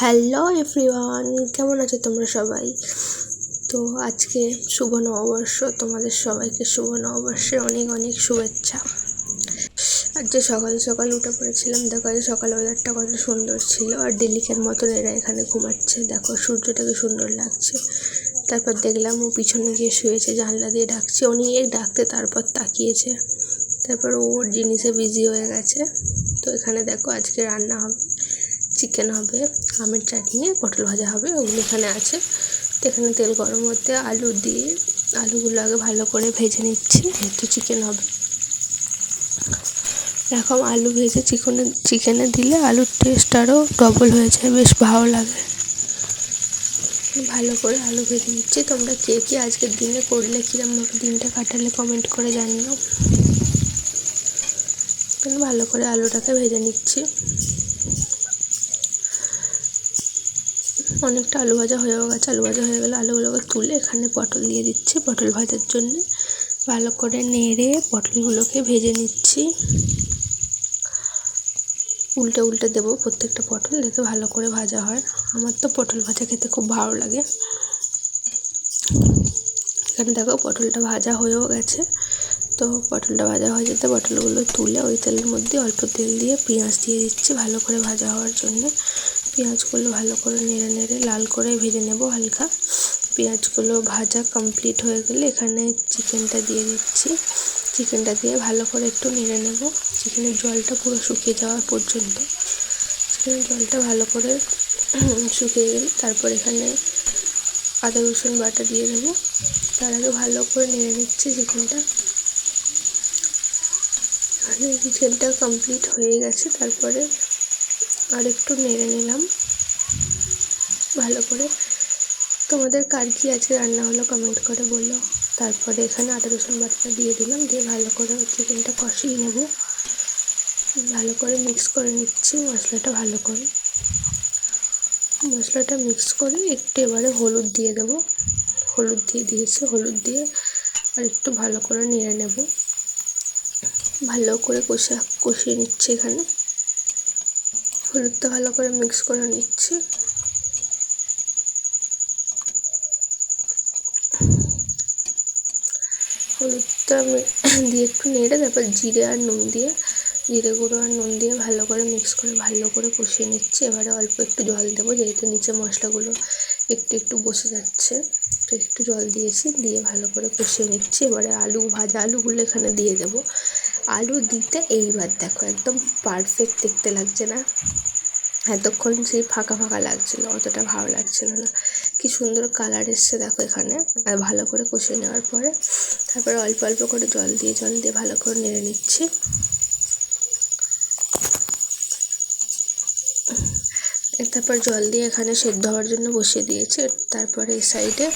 Hello everyone কেমন আছো তোমরা সবাই? তো আজকে শুভ নববর্ষ। তোমাদের সবাইকে শুভ নববর্ষের অনেক অনেক শুভেচ্ছা। আজকে সকাল সকাল উঠে পড়েছিলাম। দেখো যে সকাল ওয়েদারটা কত সুন্দর ছিল। আর ডেলিকের মতন এরা এখানে ঘুমাচ্ছে। দেখো সূর্যটাকে সুন্দর লাগছে। তারপর দেখলাম ও পিছনে গিয়ে শুয়েছে, জানলা দিয়ে ডাকছে। অনেক ডাকতে তারপর তাকিয়েছে। তারপর ওর জিনিসে বিজি হয়ে গেছে। তো এখানে দেখো, আজকে রান্না হবে। চিকেন হবে, আমের চাটনি, পটল ভাজা হবে, ওগুলো এখানে আছে। তো এখানে তেল গরম হতে আলু দিয়ে আলুগুলো আগে ভালো করে ভেজে নিচ্ছি, যেহেতু চিকেন হবে। এরকম আলু ভেজে চিকেনে চিকেনে দিলে আলুর টেস্ট আরও ডবল হয়ে যায়, বেশ ভালো লাগে। ভালো করে আলু ভেজে নিচ্ছি। তোমরা কে কে আজকের দিনে করলে, কীরমভাবে দিনটা কাটালে কমেন্ট করে জানিও। ভালো করে আলুটাকে ভেজে নিচ্ছি। অনেকটা আলু ভাজা হয়েও গেছে। আলু ভাজা হয়ে গেলে আলুগুলোকে তুলে এখানে পটল দিয়ে দিচ্ছি পটল ভাজার জন্যে। ভালো করে নেড়ে পটলগুলোকে ভেজে নিচ্ছি। উল্টে উল্টে দেবো প্রত্যেকটা পটল যাতে ভালো করে ভাজা হয়। আমার তো পটল ভাজা খেতে খুব ভালো লাগে। এখানে দেখো পটলটা ভাজা হয়েও গেছে। তো পটলটা ভাজা হয়ে যেতে পটলগুলো তুলে ওই তেলের মধ্যে অল্প তেল দিয়ে পেঁয়াজ দিয়ে দিচ্ছি ভালো করে ভাজা হওয়ার জন্য। পেঁয়াজগুলো ভালো করে নেড়ে নেড়ে লাল করে ভেজে নেব হালকা। পেঁয়াজগুলো ভাজা কমপ্লিট হয়ে গেলে এখানে চিকেনটা দিয়ে দিচ্ছি। চিকেনটা দিয়ে ভালো করে একটু নেড়ে নেব। চিকেনের জলটা পুরো শুকিয়ে যাওয়ার পর্যন্ত। চিকেনের জলটা ভালো করে শুকিয়ে গেলে তারপর এখানে আদা, রসুন বাটা দিয়ে দেবো। তার আগে ভালো করে নেড়ে নিচ্ছি চিকেনটা। এখানে চিকেনটা কমপ্লিট হয়ে গেছে। তারপরে আর একটু নেড়ে নিলাম। ভালো করে। তোমাদের কার কী আজকে রান্না হলো কমেন্ট করে বলল তারপরে এখানে আদা রসুন বাটাটা দিয়ে দিলাম, দিয়ে ভালো করে চিকেনটা কষিয়ে নেব। ভালো করে মিক্স করে নিচ্ছি মশলাটা ভালো করে। মশলাটা মিক্স করে একটু এবারে হলুদ দিয়ে দেব। হলুদ দিয়ে দিয়েছি, হলুদ দিয়ে আর একটু ভালো করে নেড়ে নেব। ভালো করে কষা কষিয়ে নিচ্ছি এখানে। হলুদটা ভালো করে মিক্স করে নিচ্ছি। হলুদটা দিয়ে একটু নেড়ে তারপর জিরে আর নুন দিয়ে, জিরে গুঁড়ো আর নুন দিয়ে ভালো করে মিক্স করে ভালো করে কষিয়ে নিচ্ছি। এবারে অল্প একটু জল দেবো, যেহেতু নিচে মশলাগুলো একটু একটু বসে যাচ্ছে, তো একটু জল দিয়েছি, দিয়ে ভালো করে কষিয়ে নিচ্ছি। এবারে আলু, ভাজা আলুগুলো এখানে দিয়ে দেবো। আলু দিতে এইবার দেখো, একদম পারফেক্ট দেখতে লাগছে না। এতক্ষণ সেই ফাঁকা ফাঁকা লাগছিল, অতটা ভালো লাগছিল না। কি সুন্দর কালার এসছে দেখো এখানে, আর ভালো করে কষিয়ে নেওয়ার পরে তারপরে অল্প অল্প করে জল দিয়ে জল দিয়ে ভালো করে নেড়ে নিচ্ছি। তারপর জল দিয়ে এখানে সেদ্ধ হওয়ার জন্য বসিয়ে দিয়েছি। তারপরে এই সাইডে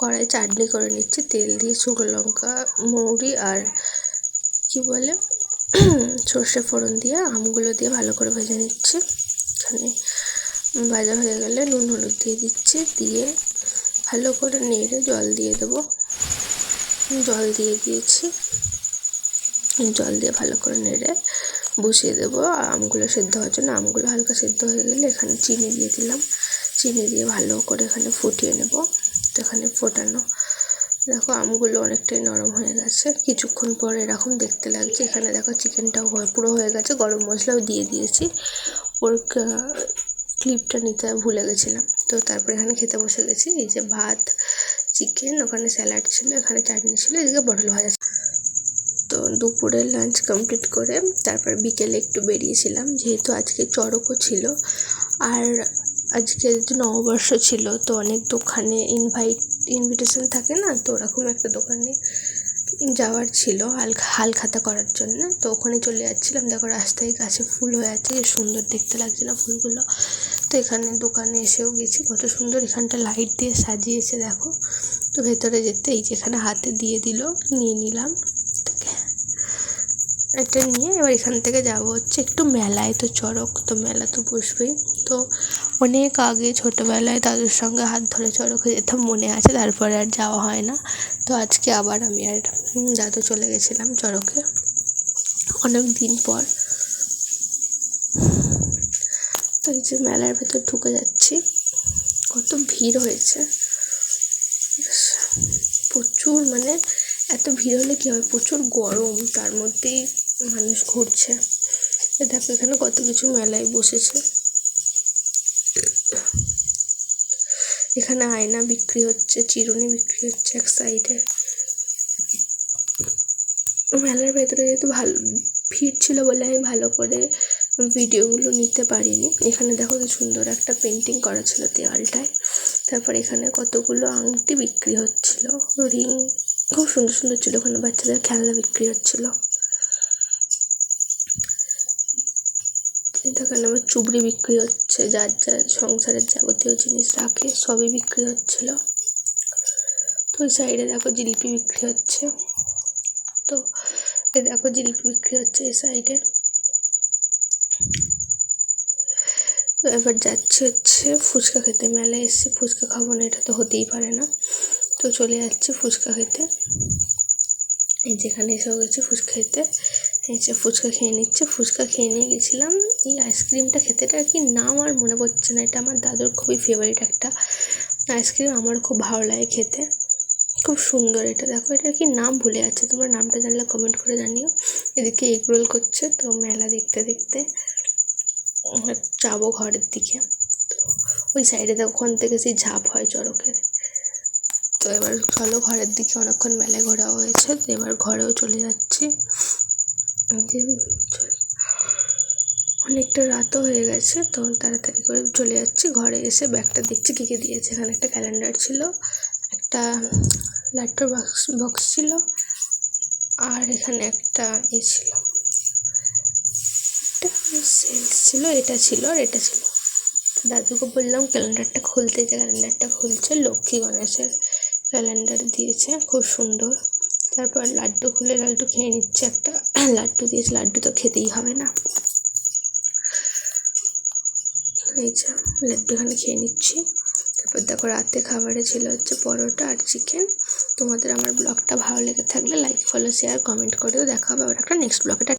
কড়াই চাটনি করে নিচ্ছি, তেল দিয়ে শুকনো লঙ্কা, মৌরি আর কি বলে? সর্ষে ফোড়ন দিয়ে আমগুলো দিয়ে ভালো করে ভেজে নিচ্ছি। এখানে ভাজা হয়ে গেলে নুন, হলুদ দিয়ে দিচ্ছি। দিয়ে ভালো করে নেড়ে জল দিয়ে দেবো। জল দিয়ে দিয়েছি। জল দিয়ে ভালো করে নেড়ে বসিয়ে দেবো। আমগুলো সেদ্ধ হওয়ার জন্য আমগুলো হালকা সেদ্ধ হয়ে গেলে এখানে চিনি দিয়ে দিলাম। চিনি দিয়ে ভালো করে এখানে ফুটিয়ে নেব। তো এখানে ফোটানো দেখো আমগুলো অনেকটাই নরম হয়ে গেছে। কিছুক্ষণ পর এরকম দেখতে লাগছে। এখানে দেখো চিকেনটাও পুরো হয়ে গেছে। গরম মশলাও দিয়ে দিয়েছি। ওর ক্লিপটা নিতে ভুলে গেছিলাম। তো তারপরে এখানে খেতে বসে গেছি। এই যে ভাত চিকেন ওখানে স্যালাড ছিল, এখানে চাটনি ছিল, এদিকে পটল ভাজা তো দুপুরের লাঞ্চ কমপ্লিট করে তারপর বিকেলে একটু বেরিয়েছিলাম। যেহেতু আজকে চড়কও ছিল। আর আজকে নববর্ষ ছিল, তো অনেক দোকানে ইনভাইট ইনভিটেশন থাকে না, তো ওরকম একটা দোকানে যাওয়ার ছিল হাল হালখাতা করার জন্য। তো ওখানে চলে যাচ্ছিলাম, দেখো রাস্তায় গাছে ফুল হয়ে আছে সুন্দর দেখতে লাগছে না ফুলগুলো। তো এখানে দোকানে এসেও গেছি, কত সুন্দর এখানটা লাইট দিয়ে সাজিয়েছে, দেখো। তো ভেতরে যেতে এই যেখানে হাতে দিয়ে দিল, নিয়ে নিলাম। এটা নিয়ে এবার এখান থেকে যাব হচ্ছে একটু মেলায়, তো চড়ক, তো মেলা তো বসবেই। তো অনেক আগে ছোটোবেলায় দাদুর সঙ্গে হাত ধরে চড়কে যেতাম, মনে আছে, তারপরে আর যাওয়া হয় না। তো আজকে আবার আমি আর দাদু চলে গেছিলাম চড়কে। অনেক দিন পর। তো এই যে মেলার ভেতর ঢুকে যাচ্ছি, কত ভিড় হয়েছে। প্রচুর মানে এত ভিড় হলে কী হবে? প্রচুর গরম, তার মধ্যেই মানুষ ঘুরছে। দেখো এখানে কত কিছু মেলায় বসেছে। এখানে আয়না বিক্রি হচ্ছে, চিরুনি বিক্রি হচ্ছে এক সাইডে মেলার ভেতরে যেহেতু ভালো, ভিড় ছিল বলে আমি ভালো করে ভিডিওগুলো নিতে পারিনি। এখানে দেখো কি সুন্দর একটা পেন্টিং করা ছিল দেওয়ালটায় তারপর এখানে কতগুলো আংটি বিক্রি হচ্ছিল। রিং খুব সুন্দর সুন্দর ছিল, ওখানে বাচ্চাদের খেলনা বিক্রি হচ্ছিল। এখানে আবার চুবড়ি বিক্রি হচ্ছে, যার যার সংসারের যাবতীয় জিনিস রাখে, সবই বিক্রি হচ্ছিল। তো ওই সাইডে দেখো জিলিপি বিক্রি হচ্ছে। তো এই দেখো জিলিপি বিক্রি হচ্ছে এই সাইডে তো এবার যাচ্ছে হচ্ছে ফুচকা খেতে। মেলায় এসে ফুচকা খাব না, এটা তো হতেই পারে না। তো চলে যাচ্ছি ফুচকা খেতে। যেখানে এসে গেছি ফুচকা খেতে। এই যে ফুচকা খেয়ে নিচ্ছে, ফুচকা খেয়ে নিয়ে গেছিলাম। এই আইসক্রিমটা খেতেটা কি নাম আর মনে পড়ছে না। এটা আমার দাদুর খুবই ফেভারিট একটা আইসক্রিম আমার খুব ভালো লাগে খেতে। খুব সুন্দর এটা। দেখো, এটার কি নাম ভুলে যাচ্ছে। তোমরা নামটা জানলে কমেন্ট করে জানিও। এদিকে এগ রোল করছে, তো মেলা দেখতে দেখতে যাব ঘরের দিকে। তো ওই সাইডে দেখো, ওখান থেকে সেই ঝাঁপ হয় চড়কের। তো এবার চলো ঘরের দিকে। অনেকক্ষণ মেলায় ঘোরা হয়েছে, তো এবার ঘরেও চলে যাচ্ছি। যে অনেকটা রাতও হয়ে গেছে, তো তাড়াতাড়ি করে চলে যাচ্ছি। ঘরে এসে ব্যাগটা দেখছি কী কী দিয়েছে। এখানে একটা ক্যালেন্ডার ছিল, একটা লাট্টুর বক্স বক্স ছিল, আর এখানে একটা এ ছিল। একটা ছিল, এটা ছিল আর এটা ছিল। দাদুকে বললাম ক্যালেন্ডারটা খুলতে যে ক্যালেন্ডারটা খুলছে, লক্ষ্মী গণেশের ক্যালেন্ডার দিয়েছে, খুব সুন্দর। তারপর লাড্ডু খুলে লাড্ডু খেয়ে নিচ্ছে একটা। লাড্ডু দিয়েছে লাড্ডু তো খেতেই হবে না। এই যে লাড্ডুখানে খেয়ে নিচ্ছি। তারপর দেখো রাতে খাবারে ছিল হচ্ছে পরোটা আর চিকেন তোমাদের আমার ব্লগটা ভালো লেগে থাকলে লাইক ফলো শেয়ার কমেন্ট করেও দেখা হবে আবার একটা নেক্সট ব্লগে